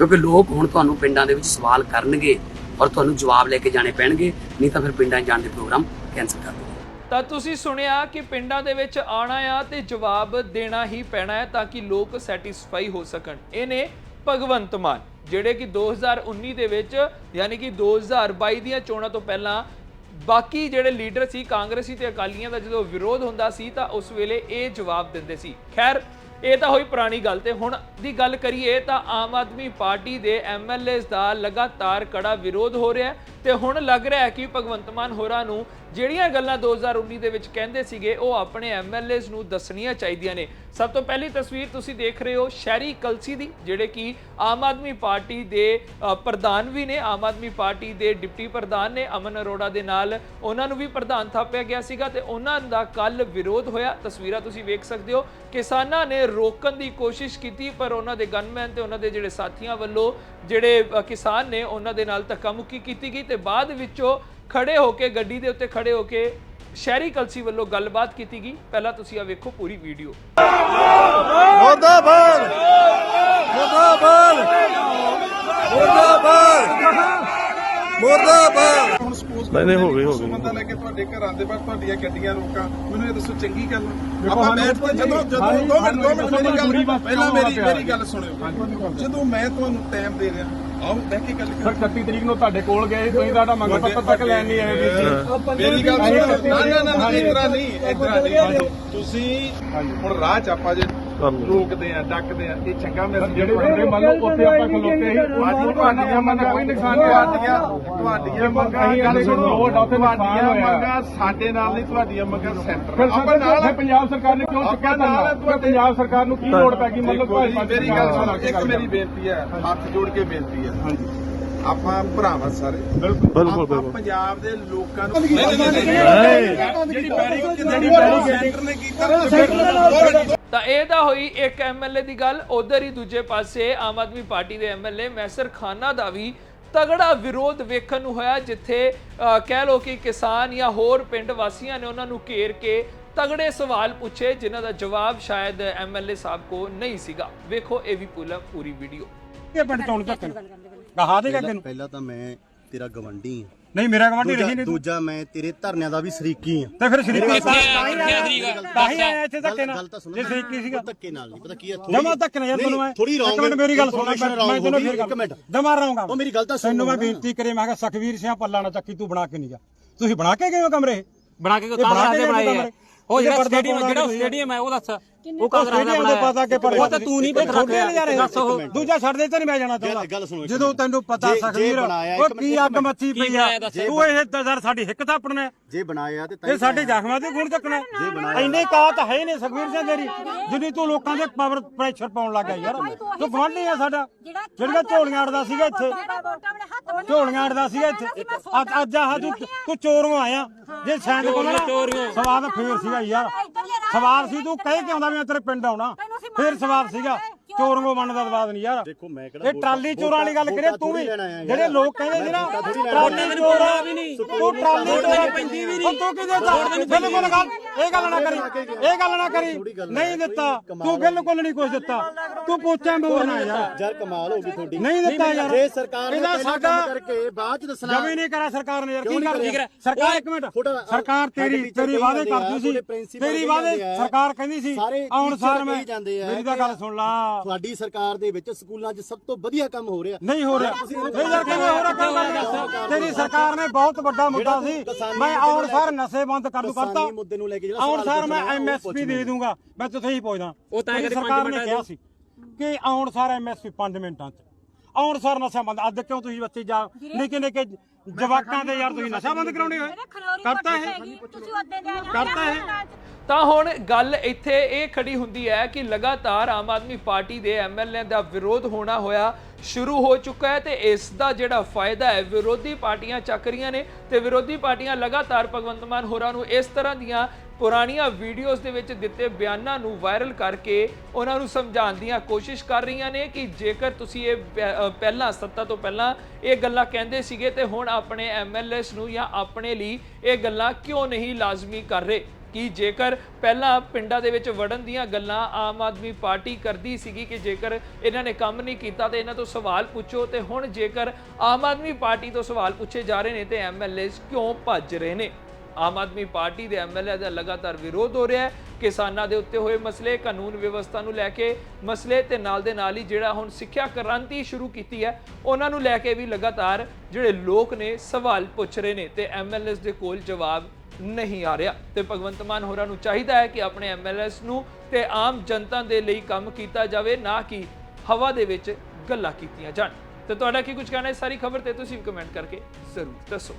ਕਿਉਂਕਿ ਲੋਕ ਹੁਣ ਤੁਹਾਨੂੰ ਪਿੰਡਾਂ ਦੇ ਵਿੱਚ ਸਵਾਲ ਕਰਨਗੇ ਔਰ ਤੁਹਾਨੂੰ ਜਵਾਬ ਲੈ ਕੇ ਜਾਣੇ ਪੈਣਗੇ, ਨਹੀਂ ਤਾਂ ਫਿਰ ਪਿੰਡਾਂ ਜਾਣ ਦੇ ਪ੍ਰੋਗਰਾਮ ਕੈਂਸਲ ਕਰ ਦਿਓ। ਤਾਂ ਤੁਸੀਂ ਸੁਣਿਆ ਕਿ ਪਿੰਡਾਂ ਦੇ ਵਿੱਚ ਆਣਾ ਆ ਤੇ ਜਵਾਬ ਦੇਣਾ ਹੀ ਪੈਣਾ ਹੈ ਤਾਂ ਕਿ ਲੋਕ ਸੈਟੀਸਫਾਈ ਹੋ ਸਕਣ। ਇਹਨੇ ਭਗਵੰਤ ਮਾਨ, ਜਿਹੜੇ ਕਿ 2019 ਦੇ ਵਿੱਚ, ਯਾਨੀ ਕਿ 2022 ਦੀਆਂ ਚੋਣਾਂ ਤੋਂ ਪਹਿਲਾਂ ਬਾਕੀ ਜਿਹੜੇ ਲੀਡਰ ਸੀ ਕਾਂਗਰਸੀ ਤੇ ਅਕਾਲੀਆਂ ਦਾ ਜਦੋਂ ਵਿਰੋਧ ਹੁੰਦਾ ਸੀ ਤਾਂ ਉਸ ਵੇਲੇ ਇਹ ਜਵਾਬ ਦਿੰਦੇ ਸੀ। ਖੈਰ ਇਹ ਤਾਂ ਹੋਈ ਪੁਰਾਣੀ ਗੱਲ ਤੇ ਹੁਣ ਦੀ ਗੱਲ ਕਰੀਏ ਤਾਂ ਆਮ ਆਦਮੀ ਪਾਰਟੀ ਦੇ ਐਮਐਲਏਸ ਦਾ ਲਗਾਤਾਰ ਕੜਾ ਵਿਰੋਧ ਹੋ ਰਿਹਾ ਹੈ। ਤੇ ਹੁਣ ਲੱਗ ਰਿਹਾ ਹੈ ਕਿ ਭਗਵੰਤ ਮਾਨ ਹੋਰਾਂ ਨੂੰ ਜਿਹੜੀਆਂ ਗੱਲਾਂ 2019 ਦੇ ਵਿੱਚ ਕਹਿੰਦੇ ਸੀਗੇ, ਉਹ ਆਪਣੇ ਐਮਐਲਏਸ ਨੂੰ ਦੱਸਣੀਆਂ ਚਾਹੀਦੀਆਂ ਨੇ। ਸਭ ਤੋਂ ਪਹਿਲੀ ਤਸਵੀਰ ਤੁਸੀਂ ਦੇਖ ਰਹੇ ਹੋ ਸ਼ਹਿਰੀ ਕਲਸੀ ਦੀ, ਜਿਹੜੇ ਕਿ ਆਮ ਆਦਮੀ ਪਾਰਟੀ ਦੇ ਪ੍ਰਧਾਨ ਵੀ ਨੇ, ਆਮ ਆਦਮੀ ਪਾਰਟੀ ਦੇ ਡਿਪਟੀ ਪ੍ਰਧਾਨ ਨੇ, ਅਮਨ ਅਰੋੜਾ ਦੇ ਨਾਲ ਉਹਨਾਂ ਨੂੰ ਵੀ ਪ੍ਰਧਾਨ ਥਾਪਿਆ ਗਿਆ ਸੀਗਾ ਤੇ ਉਹਨਾਂ ਦਾ ਕੱਲ ਵਿਰੋਧ ਹੋਇਆ। ਤਸਵੀਰਾਂ ਤੁਸੀਂ ਵੇਖ ਸਕਦੇ ਹੋ, ਕਿਸਾਨਾਂ ਨੇ ਰੋਕਣ ਦੀ ਕੋਸ਼ਿਸ਼ ਕੀਤੀ, ਪਰ ਉਹਨਾਂ ਦੇ ਗਨਮੈਨ ਤੇ ਉਹਨਾਂ ਦੇ ਜਿਹੜੇ ਸਾਥੀਆਂ ਵੱਲੋਂ ਜਿਹੜੇ ਕਿਸਾਨ ਨੇ ਉਹਨਾਂ ਦੇ ਨਾਲ ਧੱਕਾ ਮੁੱਕੀ ਕੀਤੀ ਗਈ। ਤੇ ਬਾਅਦ ਵਿੱਚੋਂ ਖੜੇ ਹੋ ਕੇ, ਗੱਡੀ ਦੇ ਉੱਤੇ ਖੜੇ ਹੋ ਕੇ ਸ਼ਹਿਰੀ ਕਲਸੀ ਵੱਲੋਂ ਗੱਲਬਾਤ ਕੀਤੀ ਗਈ। ਪਹਿਲਾਂ ਤੁਸੀਂ ਆ ਵੇਖੋ ਪੂਰੀ ਵੀਡੀਓ। ਮੁਰਦਾਬਾਦ! ਮੁਰਦਾਬਾਦ! ਮੁਰਦਾਬਾਦ! ਮੁਰਦਾਬਾਦ। ਹੁਣ ਸਪੋਜ਼ ਨਹੀਂ, ਨਹੀਂ, ਹੋ ਗਈ, ਹੋ ਗਈ। ਬੰਦਾ ਲੈ ਕੇ ਤੁਹਾਡੇ ਘਰਾਂ ਦੇ ਬਾਹਰ ਤੁਹਾਡੀਆਂ ਗੱਡੀਆਂ ਰੋਕਾਂ ਮੈਨੂੰ ਇਹ ਦੱਸੋ ਚੰਗੀ ਗੱਲ ਆ? ਆਪਾਂ ਬੈਠ ਕੇ ਜਦੋਂ ਜਦੋਂ ਦੋ ਮਿੰਟ ਦੋ ਮਿੰਟ ਮੇਰੀ ਗੱਲ ਪਹਿਲਾਂ ਮੇਰੀ ਮੇਰੀ ਗੱਲ ਸੁਣਿਓ। ਜਦੋਂ ਮੈਂ ਤੁਹਾਨੂੰ ਟਾਈਮ ਦੇ ਰਿਹਾ ਆਓ ਬਹਿ ਕੇ ਗੱਲ ਸਰ ਕਰ 31 ਤਰੀਕ ਨੂੰ ਤੁਹਾਡੇ ਕੋਲ ਗਏ ਤੁਸੀਂ ਸਾਡਾ ਮੰਗ ਪੱਤਰ ਤੱਕ ਲੈਣ ਨਹੀਂ ਆਏ ਵੀਰ ਜੀ ਮੇਰੀ ਗੱਲ ਸੁਣੋ। ਨਾ ਨਾ ਨਾ, ਨਾ ਇਤਰਾ ਨਹੀਂ ਇਤਰਾ ਨਹੀਂ। ਤੁਸੀਂ ਹੁਣ ਰਾਹ ਚ ਆਪਾਂ ਜੇ ਰੋਕਦੇ ਆ ਡੱਕਦੇ ਆ। ਇਹ ਚੰਗਾ ਮੈਸੇਜ ਜਿਹੜੇ ਬੰਦੇ ਮੰਨ ਲਓ ਉੱਥੇ ਆਪਾਂ ਖਲੋਤੇ ਸੀ ਉਹ ਤੁਹਾਡੀਆਂ ਮੰਗਾਂ ਕੋਈ ਨੁਕਸਾਨ ਨਹੀਂ ਤੁਹਾਡੀਆਂ ਹੋਇਆ ਤੁਹਾਡੀਆਂ ਮੰਗਾਂ ਅਸੀਂ ਗੱਲ ਇਹਦੇ ਸੁਣੋ ਰੋਡ ਆ, ਉੱਥੇ ਨੁਕਸਾਨ ਤੁਹਾਡੀਆਂ ਹੋਇਆ। ਮੰਗਾਂ ਸਾਡੇ ਨਾਲ ਨਹੀਂ ਤੁਹਾਡੀਆਂ ਮੰਗਾਂ ਸੈਂਟਰ ਫਿਰ ਸਾਡੇ ਉੱਥੇ ਪੰਜਾਬ ਸਰਕਾਰ ਨੇ ਕਿਉਂ ਚੁੱਕਿਆ ਤੁਹਾਨੂੰ ਪੰਜਾਬ ਸਰਕਾਰ ਨੂੰ ਕੀ ਲੋੜ ਪੈ ਗਈ? ਮਤਲਬ ਦੇਖੋ ਜੀ, ਭਾਜਪਾ ਮੇਰੀ ਗੱਲ ਸੁਣੋ ਇੱਕ ਮੇਰੀ ਬੇਨਤੀ ਹੈ ਹੱਥ ਜੋੜ ਕੇ ਬੇਨਤੀ ਹੈ। ਹਾਂਜੀ। ਆਪਾਂ ਭਰਾਵਾਂ ਸਾਰੇ ਬਿਲਕੁਲ। ਆਪਾਂ ਪੰਜਾਬ ਦੇ ਲੋਕਾਂ ਨੂੰ ਜਿਹੜੀ ਪੈਰੀ ਜਿਹੜੀ ਪੈਰੀ ਸੈਂਟਰ ਨੇ ਕੀਤਾ ਤਾਂ ਇਹ ਤਾਂ ਹੋਈ ਇੱਕ ਐਮਐਲਏ ਦੀ ਗੱਲ ਉਧਰ ਹੀ ਦੂਜੇ ਪਾਸੇ ਆਮ ਆਦਮੀ ਪਾਰਟੀ ਦੇ ਐਮਐਲਏ ਮੈਸਰ ਖਾਨਾ ਦਾ ਵੀ ਤਗੜਾ ਵਿਰੋਧ ਵੇਖਣ ਨੂੰ ਹੋਇਆ ਜਿੱਥੇ ਕਹਿ ਲੋ ਕਿ ਕਿਸਾਨ ਜਾਂ ਹੋਰ ਪਿੰਡ ਵਾਸੀਆਂ ਨੇ ਉਹਨਾਂ ਨੂੰ ਘੇਰ ਕੇ ਤਗੜੇ ਸਵਾਲ ਪੁੱਛੇ ਜਿਨ੍ਹਾਂ ਦਾ ਜਵਾਬ ਸ਼ਾਇਦ ਐਮਐਲਏ ਸਾਹਿਬ ਕੋ ਨਹੀਂ ਸੀਗਾ। ਵੇਖੋ ਇਹ ਵੀ ਪੂਰਾ ਪੂਰੀ ਵੀਡੀਓ। ਇਹ ਪਿੰਡ ਚੋਣ ਤੱਕ। ਕਹਾ ਦੇਗਾ ਤੈਨੂੰ ਪਹਿਲਾਂ ਤਾਂ ਮੈਂ ਤੇਰਾ ਗਵੰਡੀ ਆ ਨਹੀਂ ਮੇਰਾ ਗਵਾਂਢੀ ਰਹੀ ਨਹੀਂ ਤੂੰ। ਦੂਜਾ ਮੈਂ ਤੇਰੇ ਧਰਨਿਆਂ ਦਾ ਵੀ ਸ਼ਰੀਕੀ ਆ ਤੇ ਫਿਰ ਸ਼ਰੀਕੀ ਤਾਂ ਹੀ ਆਇਆ ਇੱਥੇ ਧੱਕੇ ਗੱਲ ਨਾਲ ਤਾਂ ਸੁਣੋ। ਜੇ ਸ਼ਰੀਕੀ ਸੀਗਾ। ਧੱਕੇ ਨਾਲ ਨਹੀਂ ਪਤਾ ਕੀ ਹੈ ਜਮਾ ਤੱਕ ਨਾ ਯਾਰ ਤੈਨੂੰ ਮੈਂ। ਥੋੜੀ ਰੌਂਗ ਇੱਕ ਮਿੰਟ ਮੇਰੀ ਗੱਲ ਸੁਣ ਮੈਂ ਮੈਂ ਤੈਨੂੰ ਫਿਰ ਇੱਕ ਮਿੰਟ। ਜਮਾ ਰਹਾਂਗਾ ਉਹ ਮੇਰੀ ਗੱਲ ਤਾਂ ਸੁਣ ਤੈਨੂੰ ਮੈਂ। ਬੇਨਤੀ ਕਰੇ ਮੈਂ ਕਿਹਾ ਸਖਵੀਰ ਸਿੰਘ ਪੱਲਾ ਨਾ ਚੱਕੀ ਤੂੰ ਬਣਾ ਕੇ ਨਹੀਂ ਗਿਆ। ਤੁਸੀਂ ਬਣਾ ਕੇ ਗਏ ਹੋ ਕਮਰੇ? ਬਣਾ ਕੇ ਇਹ ਤਾਂ ਬਣਾ ਕੇ ਬਣਾਏ ਆ। ਕਮਰੇ? ਉਹ ਜਿਹੜਾ ਸਟੇਡੀਅਮ ਜਿਹੜਾ। ਸਟੇਡੀਅਮ ਹੈ ਉਹ ਦੱਸ। ਉਹ ਉਹ ਕਾਗਰਾਂ ਦਾ ਸਟੇਡੀਅਮ ਦੇ ਪਤਾ ਕਿ ਪਰ ਉਹ ਤਾਂ ਤੂੰ ਨਹੀਂ ਨੇ ਯਾਰ ਇਹ। ਦੱਸ ਉਹ। ਦੂਜਾ ਛੱਡ ਦੇ ਤੇ ਨਹੀਂ ਮੈਂ ਜਾਣਾ ਚਾਹੁੰਦਾ ਜਦੋਂ। ਤੈਨੂੰ ਪਤਾ ਸਖਵੀਰ ਉਹ ਕੀ ਅੱਗ ਮੱਚੀ ਕੀ ਪਈ ਆ। ਤੂੰ ਇਹ ਦਜ਼ਰ ਸਾਡੀ ਹਿੱਕ ਥਾਪਣਾ। ਜੇ ਬਣਾਇਆ ਤੇ ਇਹ ਸਾਡੇ ਜ਼ਖਮਾਂ ਦੇ ਗੁਣ ਚੱਕਣਾ। ਇੰਨੇ ਕਾਤ ਹੈ ਹੀ ਨਹੀਂ ਸੁਖਵੀਰ ਸਿੰਘ ਤੇਰੀ। ਜਿੰਨੀ ਤੂੰ ਲੋਕਾਂ ਦੇ ਪਾਵਰ ਪ੍ਰੈਸ਼ਰ ਪਾਉਣ ਲੱਗਾ ਯਾਰ। ਤੂੰ ਗਵਾਂਢੀ ਆ ਸਾਡਾ। ਜਿਹੜਾ ਝੋਲੀਆਂ ਅੜਦਾ ਸੀਗਾ ਇੱਥੇ। ਝੋਲੀਆਂ ਅੜਦਾ ਸੀਗਾ ਇੱਥੇ। ਅੱਜ ਅੱਜ ਆਹ ਤੂੰ ਤੂੰ ਚੋਰੋਂ ਆਇਆ। ਜੇ ਸੈਂਡ ਕੋਲ ਨਾ ਸਵਾਦ ਫੇਰ ਸੀਗਾ ਯਾਰ। ਸਵਾਦ ਸੀ ਤੂੰ ਕਹਿ ਕੇ ਆਉਂਦਾ ਵੀ ਮੈਂ ਤੇਰੇ ਪਿੰਡ ਆਉਣਾ। ਫੇਰ ਸਵਾਦ ਸੀਗਾ। ਚੋਰੋਂ ਬਣਨ ਦਾ ਸਵਾਦ ਨਹੀਂ ਯਾਰ। ਦੇਖੋ ਮੈਂ ਕਿਹੜਾ ਇਹ ਟਰਾਲੀ ਚੋਰਾਂ ਵਾਲੀ ਗੱਲ ਕਰੇ ਤੂੰ ਵੀ। ਜਿਹੜੇ ਲੋਕ ਕਹਿੰਦੇ ਸੀ ਨਾ ਟਰਾਲੀ ਚੋਰ ਆ ਵੀ ਨਹੀਂ ਤੂੰ ਟਰਾਲੀ ਚੋਰ ਪੈਂਦੀ ਵੀ ਨਹੀਂ। ਤੂੰ ਕੀ ਦਿੱਤਾ ਬਿਲਕੁਲ ਗੱਲ ਇਹ ਗੱਲ ਨਾ ਕਰੀ। ਇਹ ਗੱਲ ਨਾ ਕਰੀ। ਨਹੀਂ ਦਿੱਤਾ। ਤੂੰ ਬਿਲਕੁਲ ਨਹੀਂ ਕੁਝ ਦਿੱਤਾ। ਤੂੰ ਪੋਚਾ ਮੋਰਨਾ ਯਾਰ। ਯਾਰ ਕਮਾਲ ਹੋ ਗਈ ਤੁਹਾਡੀ। ਨਹੀਂ ਦਿੱਤਾ ਯਾਰ। ਜੇ ਸਰਕਾਰ ਨੇ ਸਾਡਾ ਕੰਮ ਕਰਕੇ ਬਾਅਦ ਚ ਦੱਸਣਾ। ਜਮੀ ਨਹੀਂ ਕਰਾ ਸਰਕਾਰ ਨੇ ਯਾਰ। ਕੀ ਕਰ? ਸਰਕਾਰ ਇੱਕ ਮਿੰਟ। ਸਰਕਾਰ ਤੇਰੀ ਤੇਰੀ ਵਾਅਦੇ ਕਰਦੀ ਸੀ। ਤੇਰੀ ਵਾਅਦੇ। ਸਰਕਾਰ ਕਹਿੰਦੀ ਸੀ। ਆਉਣ ਸਾਰ ਮੈਂ ਮੇਰੀ ਤਾਂ ਗੱਲ ਸੁਣ ਲਾ। ਤੁਹਾਡੀ ਸਰਕਾਰ ਦੇ ਵਿੱਚ ਸਕੂਲਾਂ 'ਚ ਸਭ ਤੋਂ ਵਧੀਆ ਕੰਮ ਹੋ ਰਿਹਾ। ਨਹੀਂ ਹੋ ਰਿਹਾ। ਨਹੀਂ ਯਾਰ ਕਿਵੇਂ ਹੋ ਰਿਹਾ ਤੇਰੀ ਸਰਕਾਰ ਨੇ ਬਹੁਤ ਵੱਡਾ ਮੁੱਦਾ ਸੀ। ਮੈਂ ਆਉਣ ਸਾਰ ਨਸ਼ੇ ਬੰਦ ਕਰ ਦੂ ਕਰਤਾ। ਕਿਸਾਨੀ ਮੁੱਦੇ ਨੂੰ ਲੈ ਕੇ ਜਿਹੜਾ ਆਉਣ ਸਾਰ ਮੈਂ ਐਮਐਸਪੀ ਦੇ। ਦੂੰਗਾ। ਮੈਂ ਤੁਥੇ ਹੀ ਪੁੱਛਦਾ। ਉਹ ਤਾਂ ਸਰਕਾਰ ਪੰਜ ਨੇ ਮਿੰਟਾਂ ਕਿਹਾ ਸੀ ਕਿ ਆਉਣ ਸਾਰ ਐਮਐਸਪੀ 5 ਮਿੰਟਾਂ 'ਚ। ਆਉਣ ਸਾਰ ਨਸ਼ਾ ਬੰਦ। ਅੱਜ ਕਿਉਂ ਤੁਸੀਂ ਬੱਚੇ ਜਾ ਨਿੱਕੇ ਨਿੱਕੇ ਜਵਾਕਾਂ ਦੇ ਯਾਰ ਤੁਸੀਂ ਨਸ਼ਾ ਬੰਦ ਕਰਾਉਣੇ ਹੋਏ। ਕਰਤਾ ਇਹ। ਕਰਤਾ ਇਹ। ਤਾਂ ਹੁਣ ਗੱਲ ਇੱਥੇ ਇਹ ਖੜੀ ਹੁੰਦੀ ਹੈ ਕਿ ਲਗਾਤਾਰ ਆਮ ਆਦਮੀ ਪਾਰਟੀ ਦੇ ਐਮਐਲਏ ਦਾ ਵਿਰੋਧ ਹੋਣਾ ਹੋਇਆ ਸ਼ੁਰੂ ਹੋ ਚੁੱਕਾ ਹੈ ਤੇ ਇਸ ਦਾ ਜਿਹੜਾ ਫਾਇਦਾ ਹੈ, ਵਿਰੋਧੀ ਪਾਰਟੀਆਂ ਚੱਕ ਰਹੀਆਂ ਨੇ ਤੇ ਵਿਰੋਧੀ ਪਾਰਟੀਆਂ ਲਗਾਤਾਰ ਭਗਵੰਤ ਮਾਨ ਹੋਰਾਂ ਨੂੰ ਇਸ ਤਰ੍ਹਾਂ ਦੀਆਂ ਪੁਰਾਣੀਆਂ ਵੀਡੀਓਜ਼ ਦੇ ਵਿੱਚ ਦਿੱਤੇ ਬਿਆਨਾਂ ਨੂੰ ਵਾਇਰਲ ਕਰਕੇ ਉਹਨਾਂ ਨੂੰ ਸਮਝਾਉਣ ਦੀਆਂ ਕੋਸ਼ਿਸ਼ ਕਰ ਰਹੀਆਂ ਨੇ ਕਿ ਜੇਕਰ ਤੁਸੀਂ ਇਹ ਪਹਿਲਾਂ, ਸੱਤਾ ਤੋਂ ਪਹਿਲਾਂ ਇਹ ਗੱਲਾਂ ਕਹਿੰਦੇ ਸੀਗੇ ਤੇ ਹੁਣ ਆਪਣੇ ਐਮਐਲਏਸ ਨੂੰ ਜਾਂ ਆਪਣੇ ਲਈ ਇਹ ਗੱਲਾਂ ਕਿਉਂ ਨਹੀਂ ਲਾਜ਼ਮੀ ਕਰ ਰਹੇ? ਕਿ ਜੇਕਰ ਪਹਿਲਾਂ ਪਿੰਡਾਂ ਦੇ ਵਿੱਚ ਵੜਨ ਦੀਆਂ ਗੱਲਾਂ ਆਮ ਆਦਮੀ ਪਾਰਟੀ ਕਰਦੀ ਸੀਗੀ ਕਿ ਜੇਕਰ ਇਹਨਾਂ ਨੇ ਕੰਮ ਨਹੀਂ ਕੀਤਾ ਤੇ ਇਹਨਾਂ ਤੋਂ ਸਵਾਲ ਪੁੱਛੋ, ਤੇ ਹੁਣ ਜੇਕਰ ਆਮ ਆਦਮੀ ਪਾਰਟੀ ਤੋਂ ਸਵਾਲ ਪੁੱਛੇ ਜਾ ਰਹੇ ਨੇ ਤੇ ਐਮਐਲਏਸ ਕਿਉਂ ਭੱਜ ਰਹੇ ਨੇ? ਆਮ ਆਦਮੀ ਪਾਰਟੀ ਦੇ ਐਮਐਲਏ ਦਾ ਲਗਾਤਾਰ ਵਿਰੋਧ ਹੋ ਰਿਹਾ ਹੈ। ਕਿਸਾਨਾਂ ਦੇ ਉੱਤੇ ਹੋਏ ਮਸਲੇ, ਕਾਨੂੰਨ ਵਿਵਸਥਾ ਨੂੰ ਲੈ ਕੇ ਮਸਲੇ ਤੇ ਨਾਲ ਦੇ ਨਾਲ ਹੀ ਜਿਹੜਾ ਹੁਣ ਸਿੱਖਿਆ ਕ੍ਰਾਂਤੀ ਸ਼ੁਰੂ ਕੀਤੀ ਹੈ, ਉਹਨਾਂ ਨੂੰ ਲੈ ਕੇ ਵੀ ਲਗਾਤਾਰ ਜਿਹੜੇ ਲੋਕ ਨੇ ਸਵਾਲ ਪੁੱਛ ਰਹੇ ਨੇ ਤੇ ਐਮਐਲਏਸ ਦੇ ਕੋਲ ਜਵਾਬ ਨਹੀਂ ਆ ਰਿਹਾ ਤੇ ਭਗਵੰਤ ਮਾਨ ਹੋਰਾਂ ਨੂੰ ਚਾਹੀਦਾ ਹੈ ਕਿ ਆਪਣੇ ਐਮਐਲਏਸ ਨੂੰ ਤੇ ਆਮ ਜਨਤਾ ਦੇ ਲਈ ਕੰਮ ਕੀਤਾ ਜਾਵੇ, ਨਾ ਕਿ ਹਵਾ ਦੇ ਵਿੱਚ ਗੱਲਾਂ ਕੀਤੀਆਂ ਜਾਣ। ਤੇ ਤੁਹਾਡਾ ਕੀ ਕੁਝ ਕਹਿਣਾ ਹੈ? ਸਾਰੀ ਖਬਰ ਤੇ ਤੁਸੀਂ ਕਮੈਂਟ ਕਰਕੇ ਜ਼ਰੂਰ ਦੱਸੋ।